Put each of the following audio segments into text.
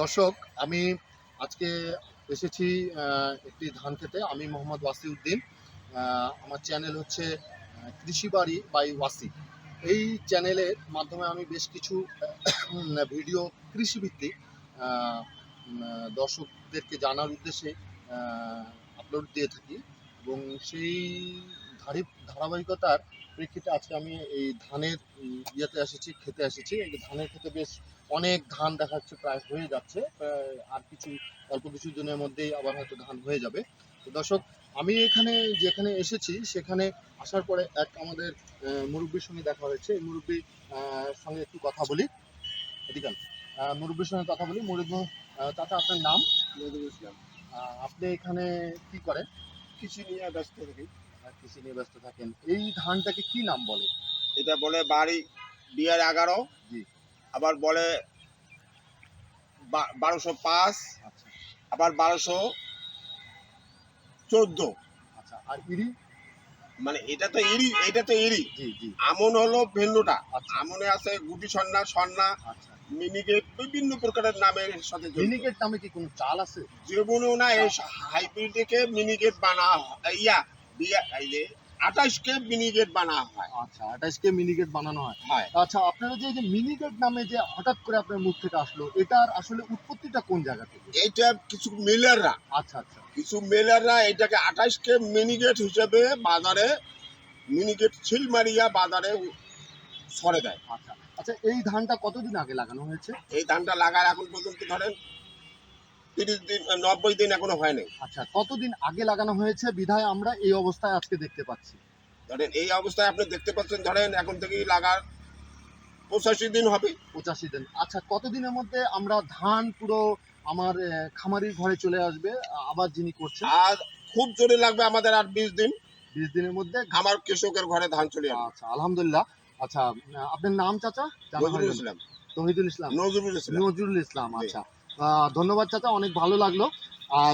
দর্শক, আমি আজকে এসেছি একটি ধান খেতে। আমি মোহাম্মদ ওয়াসিউদ্দিন আমার চ্যানেল হচ্ছে কৃষি বাড়ি বাই ওয়াসি। এই চ্যানেলের মাধ্যমে আমি বেশ কিছু ভিডিও কৃষিভিত্তিক দর্শকদেরকে জানার উদ্দেশ্যে আপলোড দিয়ে থাকি এবং সেই ধারি ধারাবাহিকতার প্রেক্ষিতে আজকে আমি এই ধানের ইয়েতে এসেছি খেতে এসেছি। এই ধানের খেতে বেশ অনেক ধান দেখা যাচ্ছে প্রায় হয়ে যাচ্ছে। আর কিছু অল্প কিছু দিনের মধ্যেই আবার হয়তো ধান হয়ে যাবে। তো দর্শক আমি এখানে যেখানে এসেছি সেখানে আসার পরে এক আমাদের মুরব্বির সঙ্গে দেখা হয়েছে। এই মুরব্বির সঙ্গে একটু কথা বলি। এদিকে। আহ, সঙ্গে কথা বলি। মুরব্বী চাচা আপনার নাম? আপনি এখানে কি করেন? কৃষি নিয়ে ব্যস্ত থাকি। কৃষি নিয়ে ব্যস্ত থাকেন এই ধানটাকে কি নাম বলে? এটা বলে বাড়ি বিয়ার এগারো। জি। আবার বলে বারোশো পাঁচ। আচ্ছা। আবার বারোশো চোদ্দ। আচ্ছা আর ইরি? মানে এটা তো ইরি এটা তো ইরি। জি জি। আমন হলো ভিন্নটা আচ্ছা। আমনে আছে গুটি সন্না সন্না আচ্ছা। মিনিগেট বিভিন্ন প্রকারের নামের সাথে মিনিকেট নামে কি কোনো চাল আছে? জীবনেও না এই হাইব্রিডকে মিনিগেট বানা ইয়া আঠাশকে মিনিগেট হয়। আচ্ছা আঠাশকে মিনিকেট বানানো হয়। হয়। আচ্ছা আপনারা যে মিনিকেট নামে যে হঠাৎ করে আপনার মুখ থেকে আসলো এটার আসলে উৎপত্তিটা কোন জায়গা থেকে? এইটা কিছু মিলাররা। আচ্ছা আচ্ছা। কিছু মেলাররা এটাকে আঠাশকে মিনিগেট হিসেবে বাজারে মিনিগেট মারিয়া বাজারে সরে দেয়। আচ্ছা আচ্ছা এই ধানটা কতদিন আগে লাগানো হয়েছে? এই ধানটা লাগার এখন পর্যন্ত ধরেন তিরিশ দিন নব্বই দিন এখনও হয়নি আচ্ছা কতদিন আগে লাগানো হয়েছে? বিধায় আমরা এই অবস্থায় আজকে দেখতে পাচ্ছি। ধরেন এই অবস্থায় আপনি দেখতে পাচ্ছেন ধরেন এখন থেকেই লাগার পঁচাশি দিন হবে। পঁচাশি দিন। আচ্ছা কতদিনের মধ্যে আমরা ধান পুরো আমার খামারির ঘরে চলে আসবে আবার যিনি করছেন? আর খুব জোরে লাগবে আমাদের আর বিশ দিন। বিশ দিনের মধ্যে? আমার কৃষকের ঘরে ধান চলে আসবে। আচ্ছা আলহামদুলিল্লাহ। আচ্ছা আপনার নাম চাচা? নজরুল ইসলাম। তহিদুল ইসলাম। নজরুল ইসলাম। নজরুল ইসলাম। আচ্ছা। ধন্যবাদ চাচা, অনেক ভালো লাগল।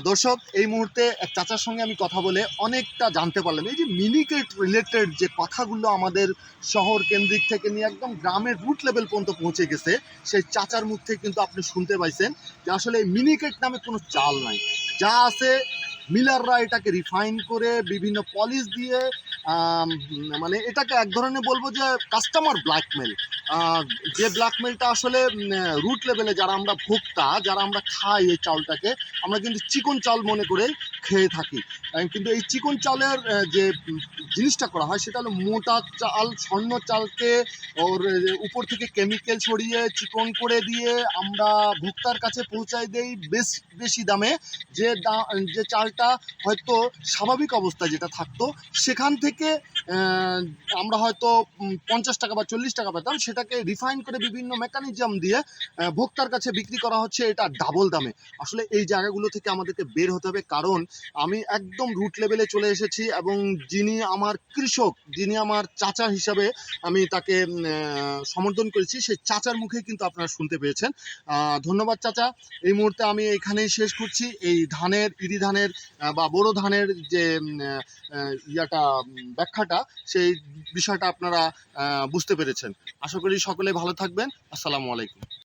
দর্শক, এই মুহূর্তে এক চাচার সঙ্গে আমি কথা বলে অনেকটা জানতে পারলাম। এই যে মিনিকেট রিলেটেড যে কথাগুলো আমাদের শহর কেন্দ্রিক থেকে নিয়ে একদম গ্রামের রুট লেভেল পর্যন্ত পৌঁছে গেছে, সেই চাচার মুখ থেকে কিন্তু আপনি শুনতে পাইছেন যে আসলে এই মিনিকেট নামে কোনো চাল নাই। যা আছে মিলাররা এটাকে রিফাইন করে বিভিন্ন পলিশ দিয়ে মানে এটাকে এক ধরনের বলব যে কাস্টমার ব্ল্যাকমেল যে ব্ল্যাকমেলটা আসলে রুট লেভেলে যারা আমরা ভোক্তা, যারা আমরা খাই এই চালটাকে, আমরা কিন্তু চিকন চাল মনে করে খেয়ে থাকি। কিন্তু এই চিকন চালের যে জিনিসটা করা হয়, সেটা হলো মোটা চাল, স্বর্ণ চালকে ওর উপর থেকে কেমিক্যাল ছড়িয়ে চিকন করে দিয়ে আমরা ভোক্তার কাছে পৌঁছায় দেই বেশ, বেশি দামে। যে যে চালটা হয়তো স্বাভাবিক অবস্থায় যেটা থাকতো, সেখান থেকে থেকে আমরা হয়তো পঞ্চাশ টাকা বা চল্লিশ টাকা পেতাম, সেটাকে রিফাইন করে বিভিন্ন মেকানিজম দিয়ে ভোক্তার কাছে বিক্রি করা হচ্ছে, এটা ডাবল দামে। আসলে এই জায়গাগুলো থেকে আমাদেরকে বের হতে হবে, কারণ আমি একদম রুট লেভেলে চলে এসেছি এবং যিনি আমার কৃষক, যিনি আমার চাচা হিসাবে আমি তাকে সমর্থন করেছি, সেই চাচার মুখে কিন্তু আপনারা শুনতে পেয়েছেন। ধন্যবাদ চাচা। এই মুহূর্তে আমি এখানেই শেষ করছি। এই ধানের, ইরি ধানের বা বড় ধানের যে ইয়াটা ব্যাখ্যাটা সেই বিষয়টা আপনারা বুঝতে পেরেছেন। আশা করি সকলে ভালো থাকবেন। আসসালামু আলাইকুম।